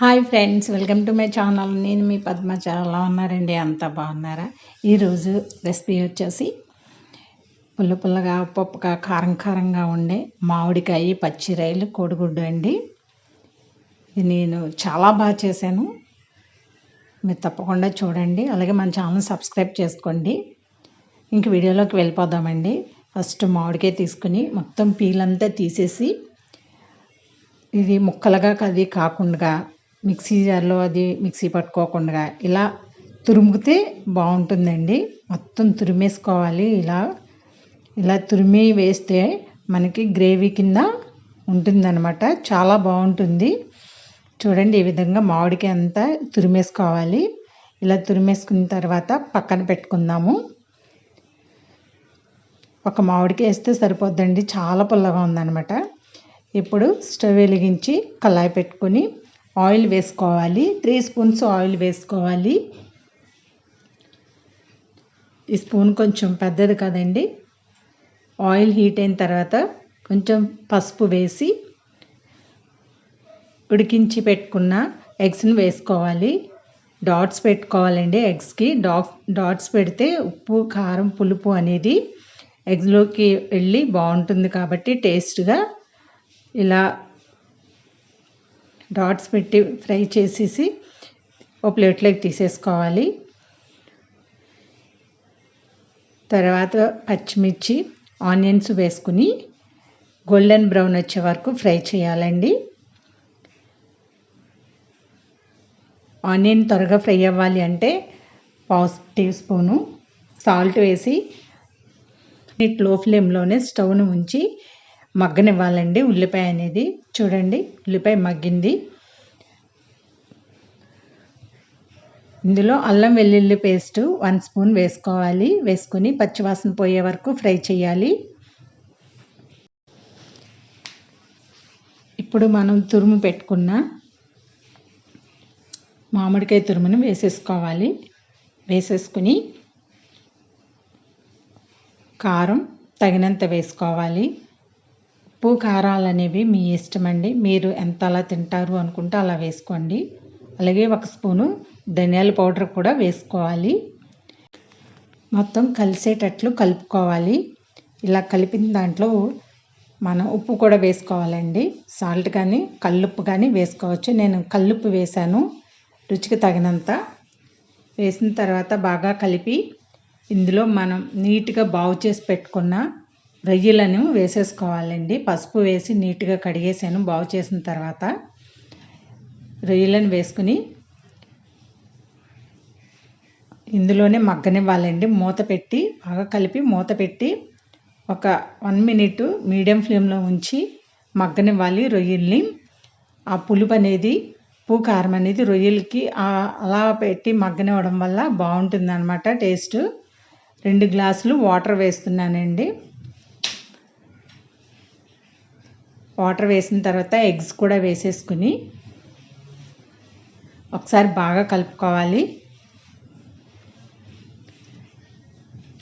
Hi friends welcome to my channel. నేను మీ పద్మ చాలా ఉన్నారండి? అంతా బాగున్నారా? ఈరోజు రెసిపీ వచ్చేసి పుల్ల పుల్లగా పప్పుగా కారం కారంగా ఉండే మామిడికాయ పచ్చి కోడిగుడ్డు అండి. ఇది నేను చాలా బాగా చేశాను. మీరు తప్పకుండా చూడండి. అలాగే మన ఛానల్ సబ్స్క్రైబ్ చేసుకోండి. ఇంక వీడియోలోకి వెళ్ళిపోదామండి. ఫస్ట్ మామిడికాయ తీసుకుని మొత్తం పీలంతా తీసేసి ఇది ముక్కలుగా అది కాకుండా మిక్సీ జార్లో అది మిక్సీ పట్టుకోకుండా ఇలా తురుముకితే బాగుంటుందండి. మొత్తం తురిమేసుకోవాలి ఇలా. ఇలా తురిమి వేస్తే మనకి గ్రేవీ కింద ఉంటుందన్నమాట. చాలా బాగుంటుంది. చూడండి ఈ విధంగా మామిడికి అంతా తురిమేసుకోవాలి. ఇలా తురిమేసుకున్న తర్వాత పక్కన పెట్టుకుందాము. ఒక మామిడికి వేస్తే సరిపోద్దండి. చాలా పుల్లగా ఉందన్నమాట. ఇప్పుడు స్టవ్ వెలిగించి కళాయి పెట్టుకొని ఆయిల్ వేసుకోవాలి. త్రీ స్పూన్స్ ఆయిల్ వేసుకోవాలి. ఈ స్పూన్ కొంచెం పెద్దది కదండి. ఆయిల్ హీట్ అయిన తర్వాత కొంచెం పసుపు వేసి ఉడికించి పెట్టుకున్న ఎగ్స్ని వేసుకోవాలి. డాట్స్ పెట్టుకోవాలండి ఎగ్స్కి. డాట్ డాట్స్ పెడితే ఉప్పు కారం పులుపు అనేది ఎగ్స్లోకి వెళ్ళి బాగుంటుంది కాబట్టి టేస్ట్గా ఇలా డాట్స్ పెట్టి ఫ్రై చేసేసి ఓ ప్లేట్లోకి తీసేసుకోవాలి. తర్వాత పచ్చిమిర్చి ఆనియన్స్ వేసుకుని గోల్డెన్ బ్రౌన్ వచ్చే వరకు ఫ్రై చేయాలండి. ఆనియన్ త్వరగా ఫ్రై అవ్వాలి అంటే పావు టీ స్పూను సాల్ట్ వేసి లో ఫ్లేమ్లోనే స్టవ్ను ఉంచి మగ్గనివ్వాలండి ఉల్లిపాయ అనేది. చూడండి ఉల్లిపాయ మగ్గింది. ఇందులో అల్లం వెల్లుల్లి పేస్ట్ వన్ స్పూన్ వేసుకోవాలి. వేసుకొని పచ్చివాసన పోయే వరకు ఫ్రై చేయాలి. ఇప్పుడు మనం తురుము పెట్టుకున్న మామిడికాయ తురుమును వేసేసుకోవాలి. వేసేసుకుని కారం తగినంత వేసుకోవాలి. ఉప్పు కారాలు అనేవి మీ ఇష్టం అండి మీరు ఎంత అలా తింటారు అనుకుంటే అలా వేసుకోండి. అలాగే ఒక స్పూను ధనియాల పౌడర్ కూడా వేసుకోవాలి. మొత్తం కలిసేటట్లు కలుపుకోవాలి. ఇలా కలిపిన దాంట్లో మనం ఉప్పు కూడా వేసుకోవాలండి. సాల్ట్ కానీ కల్లుప్పు కానీ వేసుకోవచ్చు. నేను కల్లుప్పు వేశాను. రుచికి తగినంత. వేసిన తర్వాత బాగా కలిపి ఇందులో మనం నీట్గా బాగు చేసి పెట్టుకున్న రొయ్యలను వేసేసుకోవాలండి. పసుపు వేసి నీట్గా కడిగేసాను బాగు చేసిన తర్వాత. రొయ్యలను వేసుకుని ఇందులోనే మగ్గనివ్వాలండి. మూత పెట్టి బాగా కలిపి మూత పెట్టి ఒక వన్ మినిట్ మీడియం ఫ్లేమ్లో ఉంచి మగ్గనివ్వాలి రొయ్యల్ని. ఆ పులుపు అనేది ఉప్పు కారం అనేది రొయ్యలకి అలా పెట్టి మగ్గనివ్వడం వల్ల బాగుంటుంది అనమాట టేస్ట్. రెండు గ్లాసులు వాటర్ వేస్తున్నానండి. వాటర్ వేసిన తర్వాత ఎగ్స్ కూడా వేసేసుకుని ఒకసారి బాగా కలుపుకోవాలి.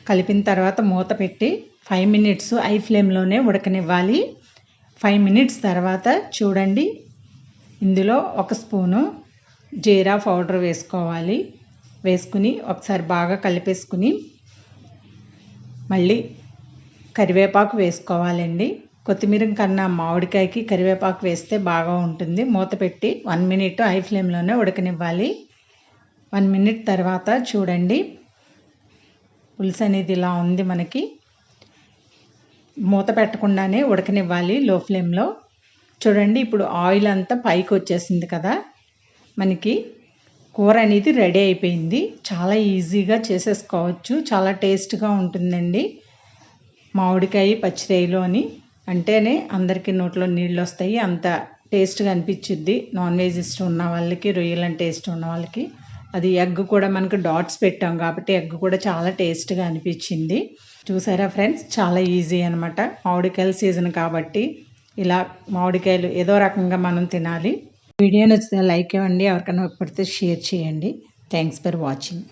కలిపిన తర్వాత మూత పెట్టి ఫైవ్ మినిట్స్ ఐ ఫ్లేమ్లోనే ఉడకనివ్వాలి. ఫైవ్ మినిట్స్ తర్వాత చూడండి ఇందులో ఒక స్పూను జీరా పౌడర్ వేసుకోవాలి. వేసుకుని ఒకసారి బాగా కలిపేసుకుని మళ్ళీ కరివేపాకు వేసుకోవాలండి. కొత్తిమీర కన్నా మామిడికాయకి కరివేపాకు వేస్తే బాగా ఉంటుంది. మూత పెట్టి వన్ మినిట్ హై ఫ్లేమ్లోనే ఉడకనివ్వాలి. వన్ మినిట్ తర్వాత చూడండి. పులుసు అనేది ఇలా ఉంది మనకి. మూత పెట్టకుండానే ఉడకనివ్వాలి లో ఫ్లేమ్లో చూడండి ఇప్పుడు ఆయిల్ అంతా పైకి వచ్చేసింది కదా. మనకి కూర అనేది రెడీ అయిపోయింది. చాలా ఈజీగా చేసేసుకోవచ్చు. చాలా టేస్ట్గా ఉంటుందండి. మామిడికాయ పచ్చిరాయలు అని. అంటేనే అందరికీ నోట్లో నీళ్ళు వస్తాయి అంత టేస్ట్గా అనిపించుద్ది నాన్ వెజ్ ఇష్టం ఉన్న వాళ్ళకి రొయ్యలని టేస్ట్ ఇష్టం ఉన్న వాళ్ళకి. అది ఎగ్ కూడా మనకు డాట్స్ పెట్టాం కాబట్టి ఎగ్ కూడా చాలా టేస్ట్గా అనిపించింది చూసారా ఫ్రెండ్స్? చాలా ఈజీ అనమాట మామిడికాయల సీజన్ కాబట్టి ఇలా మామిడికాయలు ఏదో రకంగా మనం తినాలి. వీడియో నచ్చితే లైక్ ఇవ్వండి ఎవరికైనా పడితే షేర్ చేయండి. Thanks for watching.